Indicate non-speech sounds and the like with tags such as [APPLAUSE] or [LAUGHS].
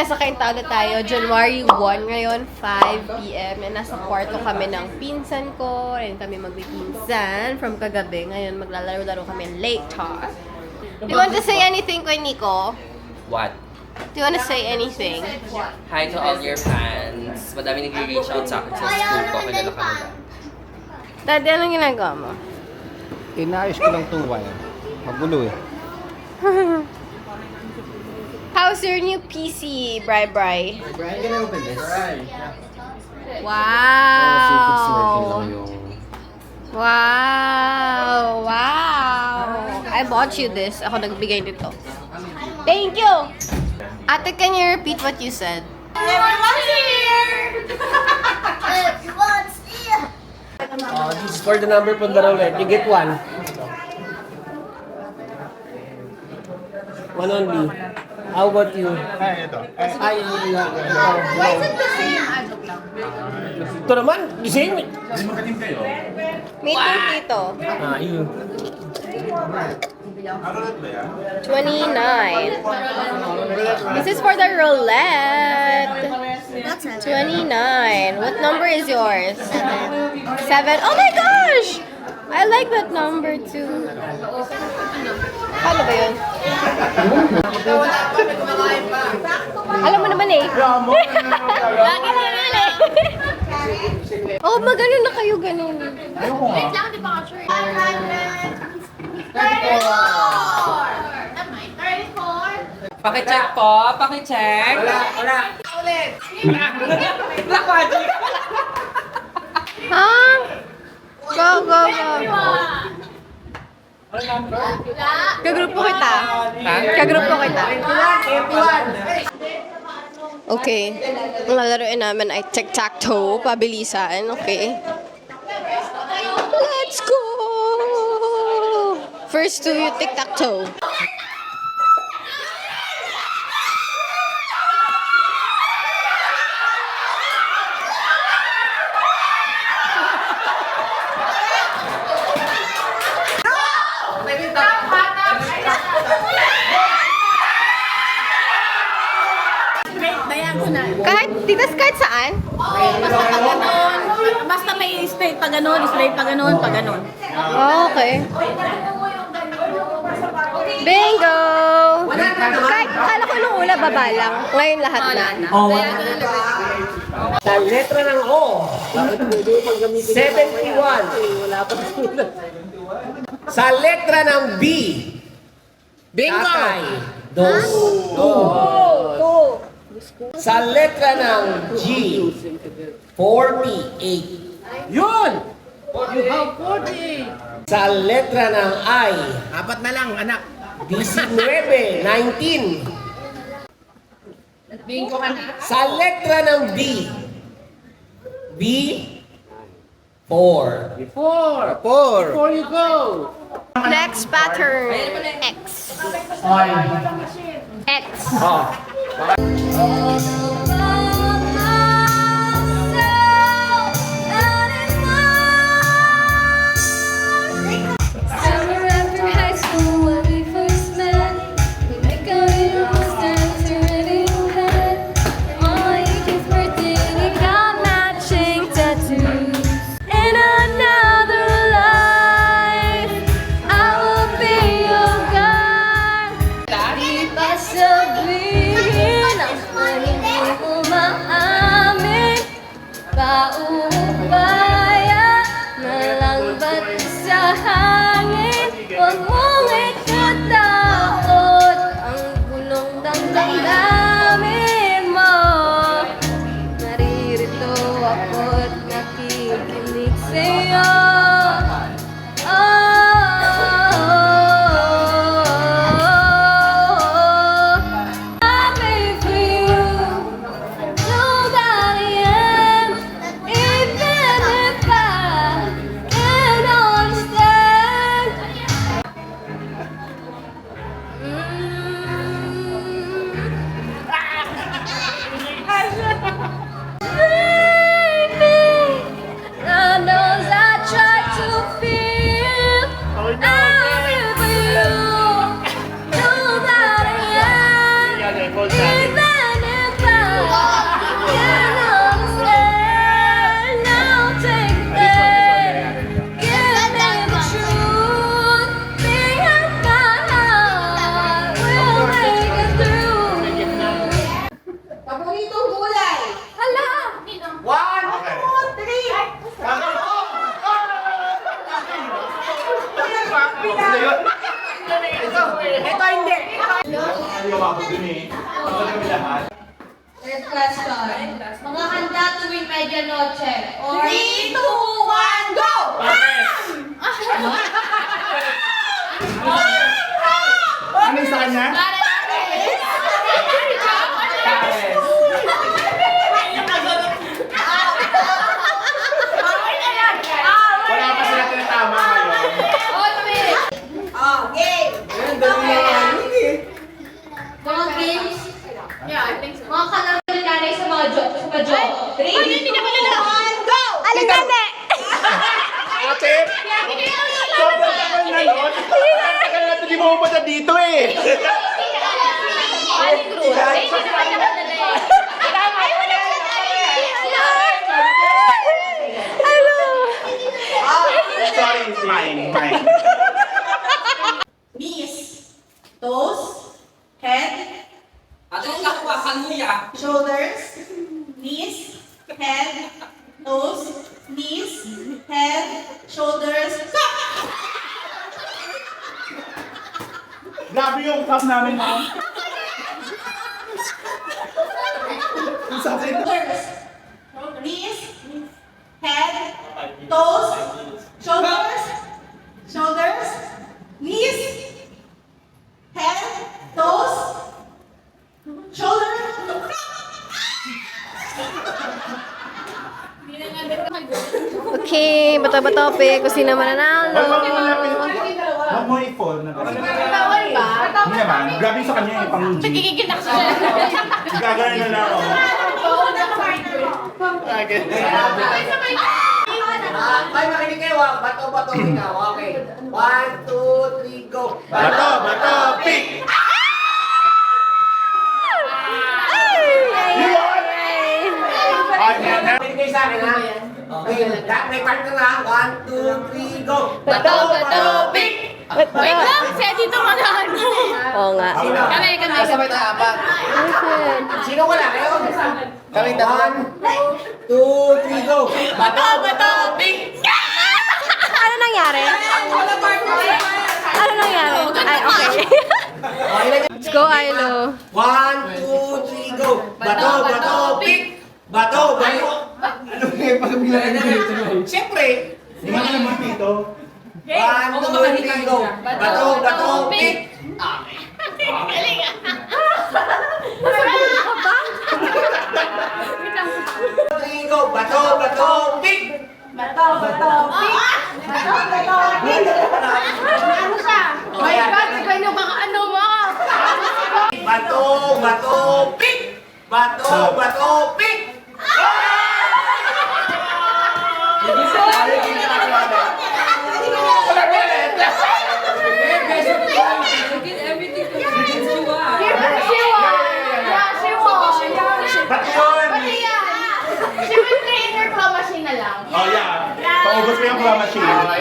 nasa Kaintago tayo. January 1 ngayon, 5pm. And nasa kwarto kami ng pinsan ko. And kami magpipinsan from kagabi. Ngayon, maglalaro-laro kami later. Do you want to say anything kay Nico? What? Do you want to say anything? Hi to all your fans. Madami nag-reach out sa akin sa school ko. Kilala ka nila. Daddy, anong ginagawa mo? Inayos ko lang itong wire. Magulo eh. [LAUGHS] How's your new PC, Bri Bri? Brian, can I open this? Wow! yung... Wow! Wow! I bought you this. Ako nagbigay nito. Thank you! Ate, can you repeat what you said? Everyone's here! Everyone's here! Uh, this is for the number from the roulette. You get one. One only. How about you? Ay, ito. Ay, yun lang. Why is it the same? Ito naman, the same. May two dito. Ah, yun. 29. This is for the roulette. 29. What number is yours? Seven. Oh my gosh! I like that number too. Paano ba yun? Alam mo naman eh. [LAUGHS] Lagi na yun eh. [LAUGHS] oh, magano na kayo ganun. Wait lang, di pa ka sure. 34! Am I 34? Pakicheck po. Pakicheck. Wala. Wala. Ha? Go, go, go. Kagrupo kita. Ha? Kagrupo kita. Okay. Ang lalaroin namin ay tic-tac-toe. Pabilisan. Okay. Let's go! First two, you tic-tac-toe. Kahit, titas kahit saan? Basta pag ganon, basta may straight pa ganon, straight pa ganon, pa ganon. Oh, okay. Bingo! Kahit, kala ko nung una baba lang. Ngayon lahat na. Sa letra ng O. 71. Sa letra ng B. Bingo! Tatay. Dos. Sa letra ng G. 48. Yun! You have 40. Sa letra ng I. Apat na lang, anak. 19. 19. Sa letra ng B. B. 4. Before. Before. Before you go. Next pattern. X. X. Glória. Ito, ito hindi. Ayaw ako dun eh. Basta kami lahat. Third question. Mga handa tuwing medianoche. Or... 3, 2, 1, go! Ano yung sa kanya? Wala pa sila tinatama ngayon. Oh, game. Mga games. Yeah, I think so. Mga kalaro ni nanay sa mga joke. Sa mga joke. 3, 2, 1, go! Aling nane! Ate! Sobrang tagal na nun. Sobrang tagal na ito di pumunta dito eh. Sorry, mine, mine. Knees, toes, head, Ate, kakuwakan mo ya. shoulders, knees, head, toes, knees, head, shoulders, stop! Grabe yung cup namin mo. Sabi Shoulders, knees, head, toes, shoulders, shoulders, knees, head, toes, shoulders, Okay, bato-bato pe. Kung sino mananalo. Huwag mo malapit. Huwag mo i-fall na kasi. Hindi naman. Grabe sa kanya yung pang G. Nagkikigil ako siya. Gagawin na lang ako. Ah, Ay, makinig kayo ah. Bato, bato, ikaw. Okay. One, two, three, go. Bato, bato, pick! You won! Ay, yan na. Makinig kayo sa akin ha. Okay, lahat may partner ha. One, two, three, go. Bato, bato, pick! Wait lang, si dito ka na ano. Oo nga. Sino? Kami, kami. Sabay tapak. Listen. Sino wala kayo? Kami One, two, three, go. Bato, bato, pick! Ano nangyari? Ano nangyari? Ay, okay. Let's go, Arlo. One, two, three, go. Bato, bato, pick. Bato, bato. Ano nga yung na dito? Siyempre. Di ba naman dito? One, two, three, go. Bato, bato, pick. Three, go. Bato, bato, pick. Bato, bato, pick! Bato, bato, pick! Ano siya? My God, ikaw yung mga ano mo. Bato, bato, pick. Bato, bato, pick. Paubos mo yung claw machine.